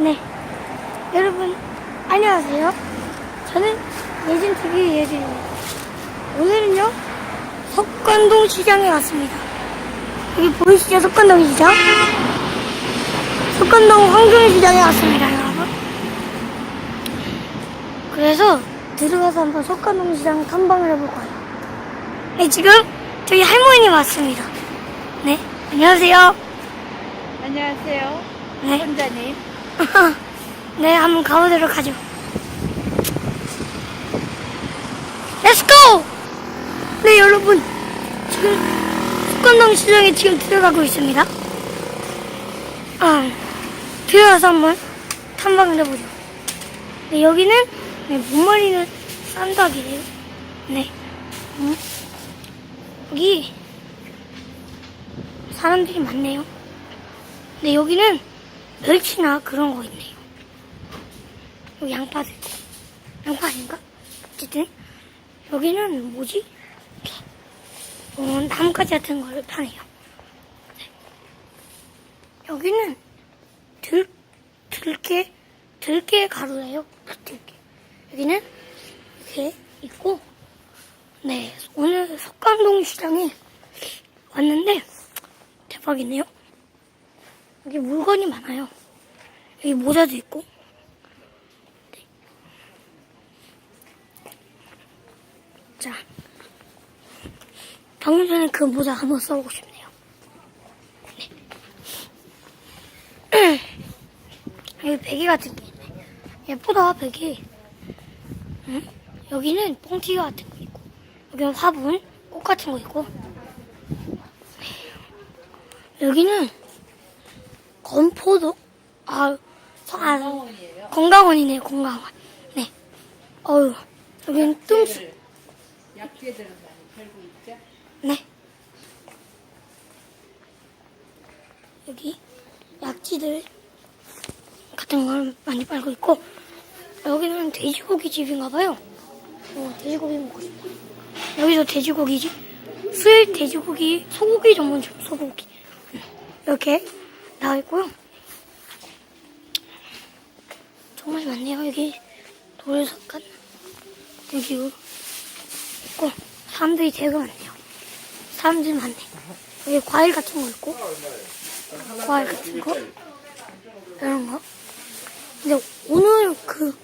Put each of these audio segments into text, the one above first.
네. 여러분, 안녕하세요. 저는 예진TV 예진입니다. 오늘은요, 석관동 시장에 왔습니다. 여기 보이시죠? 석관동 시장? 석관동 황금시장에 왔습니다, 여러분. 그래서 들어가서 한번 석관동 시장 탐방을 해볼 거예요. 네, 지금 저희 할머니 왔습니다. 네, 안녕하세요. 안녕하세요. 네. 혼자님. 네, 한번 가보도록 하죠. Go! 네, 여러분. 지금 숙건동 시장에 지금 들어가고 있습니다. 아, 들어가서 한번 탐방을 해보죠. 네, 여기는, 네, 못마리는 쌈닭이에요. 네. 음. 여기, 사람들이 많네요. 네, 여기는 멸치나 그런 거 있네요. 양파도 있고. 양파 아닌가? 어쨌든, 여기는 뭐지? 어, 나뭇가지 같은 거를 파네요. 네. 여기는 들, 들깨, 들깨 가루예요. 들깨. 여기는 이렇게 있고, 네, 오늘 석관동 시장에 왔는데, 대박이네요. 여기 물건이 많아요. 여기 모자도 있고. 네. 자, 방금 전에 그 모자 한번 써보고 싶네요. 네. 여기 베개 같은 게 있네. 예쁘다, 베개. 응? 여기는 뽕튀기 같은 거 있고. 여기는 화분, 꽃 같은 거 있고. 여기는 건포도? 아, 서- 아 건강원이네요, 건강원. 네. 어유 여기는 뚱수. 약재들을 많이 팔고 있죠. 네. 여기 약지들 같은 걸 많이 팔고 있고, 여기는 돼지고기 집인가 봐요. 어, 돼지고기 먹고 싶다. 여기도 돼지고기 집. 수일 돼지고기, 소고기 전문점, 소고기. 음, 이렇게 나와 있고요. 정말 많네요. 여기 돌석간 여기 있고 사람들이 되게 많네요. 사람들이 많네. 여기 과일 같은 거 있고 과일 같은 거 이런 거. 근데 오늘 그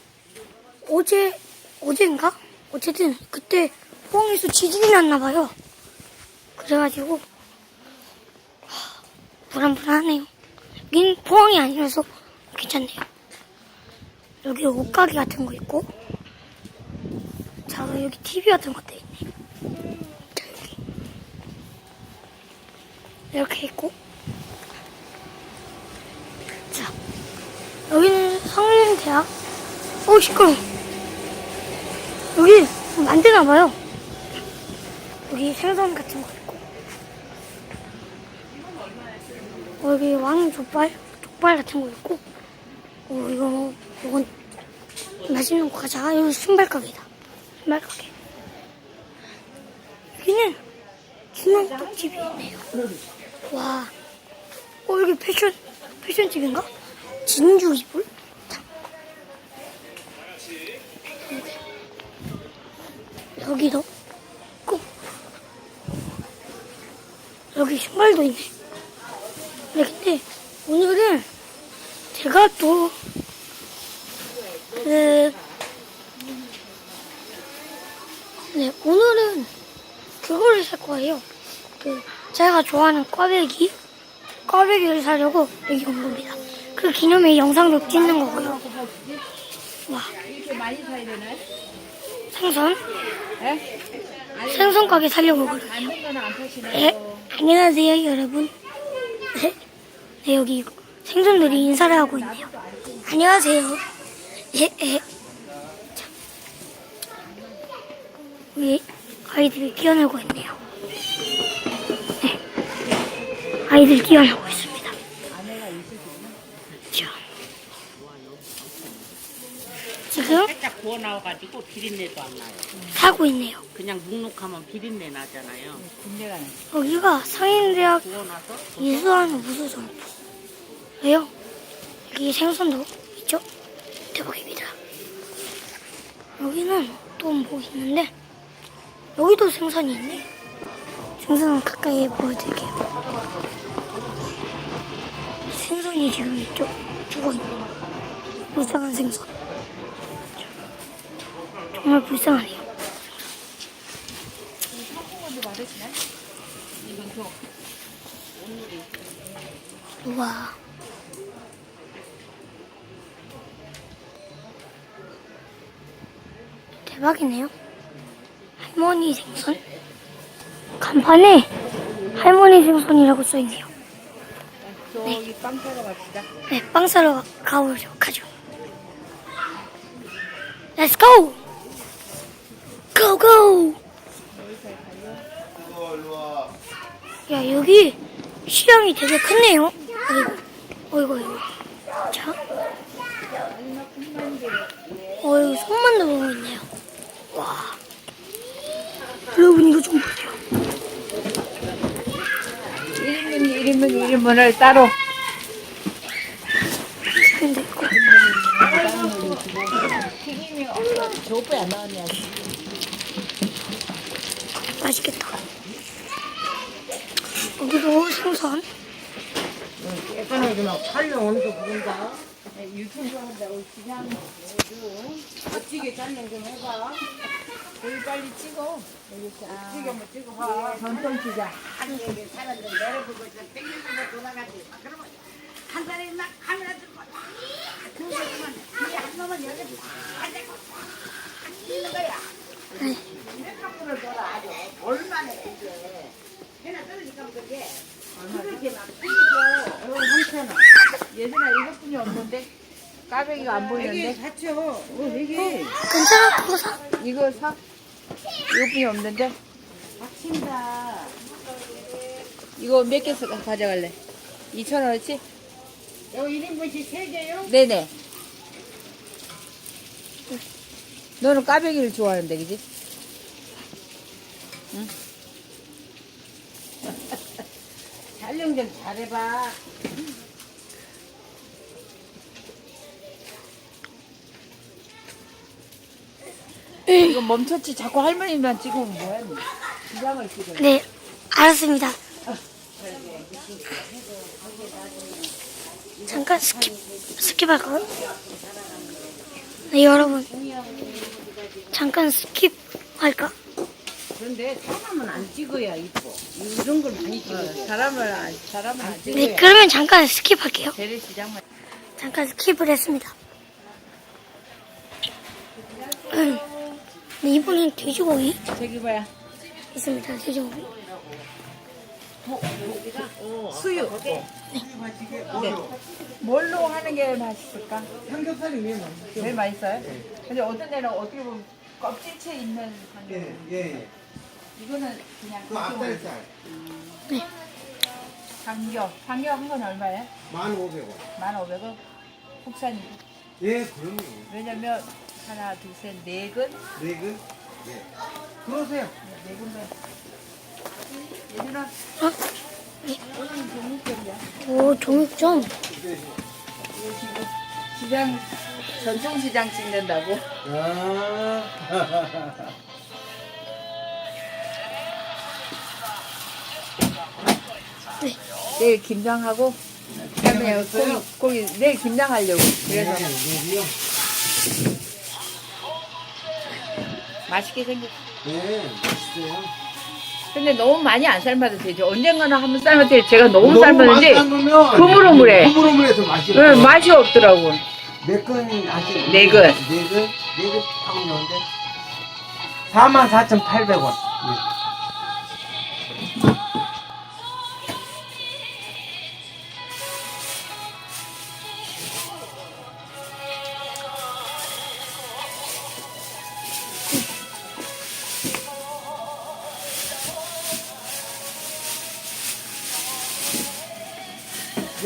어제 어제인가 어쨌든 그때 포항에서 지진이 났나 봐요. 그래가지고 하, 불안불안하네요. 여긴 포항이 아니라서 괜찮네요. 여기 옷가게 같은 거 있고. 자 여기 TV 같은 것도 있네. 이렇게 있고. 자 여기는 성인대학. 오 시끄러 여기 만드나 봐요. 여기 생선 같은 거 있고 어, 여기 왕 족발 족발 같은 거 있고 어 이거 이건 맛있는 거 가자 여기 신발 가게다. 신발 가게. 여기는 중앙떡집이 있네요. 와. 어, 여기 패션 패션집인가? 진주 이불. 여기도? 있고 여기 신발도 있네 네, 근데 오늘은 제가 또, 그, 네, 오늘은 그거를 살 거예요. 그, 제가 좋아하는 꽈배기, 꽈배기를 사려고 여기 온 겁니다. 그 기념에 영상도 찍는 거고요. 와? 생선, 예? 생선 가게 살려고 파시나요? 네, 안녕하세요, 여러분. 네, 네, 여기 생선들이 인사를 하고 있네요. 안녕하세요. 예, 예. 자, 여기 아이들이 뛰어놀고 있네요. 네, 아이들 뛰어놀고 있습니다. 자, 지금 살짝 구워 나와가지고 비린내도 안 나요. 타고 있네요. 그냥 묵묵하면 비린내 나잖아요. 군대가 여기가 상인대학 구워 나서 이수한 우수점포. 왜요? 여기 생선도 있죠? 대박입니다. 여기는 또 뭐 있는데 여기도 생선이 있네. 생선 가까이 보여드릴게요. 생선이 지금 있죠? 죽어있네. 불쌍한 생선. 정말 불쌍하네요. 우와. 대박이네요. 할머니 생선? 간판에 할머니 생선이라고 써있네요. 저기 빵 사러 갑시다. 네, 빵 사러 가- 가보죠. 가죠. Let's go! Go, go! 야, 여기 시장이 되게 크네요. 어이구, 어이구, 어이구. 자. 어이구, 손만도 보고 있네요. 와. 여러분, 이거 좀 보세요. 1인분, 1인분, 1인분을 따로. 근데 있고. 튀김이 나왔냐? 맛있겠다. 여기도 생선. 예전에 막 촬영 온도 그런가? 유튜브 한다고 시장 멋지게 촬영 좀 해봐. 여기 빨리 찍어. 여기 찍어 뭐 찍어 봐. 전통시장. 아니 여기 사람들 내려보고 있어. 땡기고 돌아가지. 그러면 한 사람이 막 카메라 들고 그러면 뒤에 한 놈은 여기 안 되고 뛰는 거야. 네. 왼쪽으로 돌아 아주 얼마나 이게 해나 떨어질까 그게 그렇게 막 한편은 이것뿐이 없는데 까베기가 안 보이는데 샀죠. 어, 이게 괜찮아, 그거 사. 이거 사 이것뿐이 없는데 박친다. 이거 몇 개 가져갈래? 2천 원어치? 여기 1인분씩 3개요? 네네. 너는 까베기를 좋아하는데 그지? 촬영 좀 잘해봐. 이거 멈췄지 자꾸 할머니만 찍으면 뭐야? 기장을 찍어. 네, 알았습니다. 잠깐 스킵, 스킵할까요? 네, 여러분. 잠깐 스킵할까? 그런데 사람은 안 찍어야 이뻐. 이런 걸 많이 찍어야 사람을 안 사람을 안 찍어. 네, 그러면 잠깐 스킵할게요. 재래시장만. 잠깐 스킵을 했습니다. 네, 이번엔 돼지고기 저기 봐야 있습니다. 돼지고기. 수유. 네. 뭘로 하는 게 맛있을까? 삼겹살이 왜 맛있죠? 제일 맛있어요? 근데 어떤 데는 어떻게 보면 껍질째 있는 예, 한데 예, 예. 이거는 그냥 그 앞다리살 반겨. 반겨 한 건 얼마예요? 1,500원. 1,500원? 국산이고. 예, 그럼요. 왜냐면 하나, 둘, 셋, 네 근? 네 그? 예. 들어오세요. 네 근면 얘들아 어? 오늘 종목별이야. 오, 종육점. 이거 지금 시장 전통시장 찍는다고. 아. 네. 내일 김장하고 그다음에 고기, 고기 내일 김장하려고. 그래서 네, 맛있게 생겼. 네, 맛있어요. 근데 너무 많이 안 삶아도 되죠. 언젠가는 한번 삶을 때 제가 너무, 삶았는지 흐물흐물해. 흐물흐물해서 맛이 네, 없어요. 맛이 없더라고. 몇건 아직 네 근. 네 근? 네근 하면 좋은데 44,800원.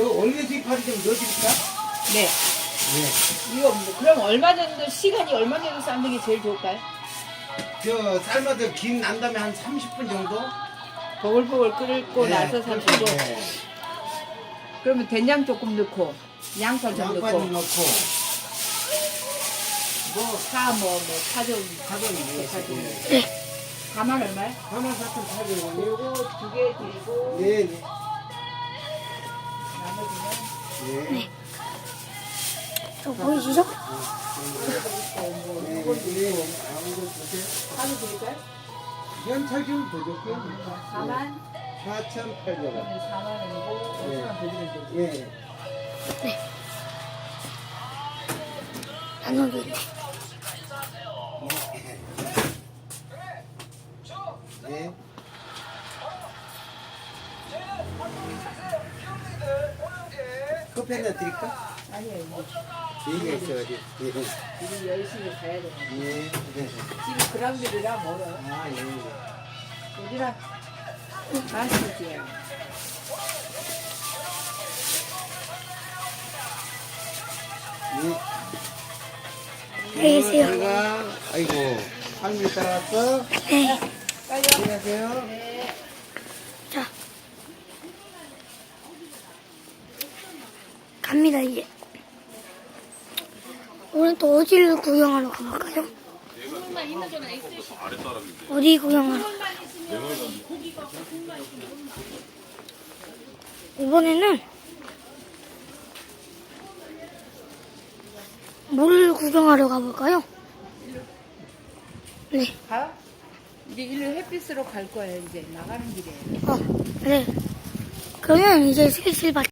요 올리브 파리 좀 넣어드릴까? 네. 네. 이거 뭐, 그럼 얼마 정도 시간이 얼마 정도 삶는 게 제일 좋을까요? 저 삶아서 김 난 다음에 한 30분 정도? 보글보글 끓고 네, 나서 삶고. 네. 그러면 된장 조금 넣고 양파 좀 양파 넣고 좀 넣고 파, 뭐, 뭐, 파전, 사전. 네. 가만 얼마야? 하나 사천 팔백 원이요? 요거 두 개 드리고, 네, 네. 네. 저? 네, 네. 좀더 줄게요. 4만, 4,800원. 그러면 4만 원이고, 5천 원 드리면 되죠. 예. 나눠도 있네. 커피 하나 드릴까? 아니요, 얘기가 있어가지고. 예. 우리 열심히 가야 되는 예. 네. 집이 그랑들이라 멀어요. 아, 예. 어디라? 맛있지요. 예. 안녕히 계세요. 내가 아이고 할머니 따라왔어? 네. 안녕하세요. 갑니다, 이제. 오늘 또 어디를 구경하러 가볼까요? 어디 구경하러? 이번에는 뭘 구경하러 가볼까요? 네. 가? 이제 일로 햇빛으로 갈 거예요, 이제. 나가는 길이에요. 어, 네. 그러면 이제 슬슬 마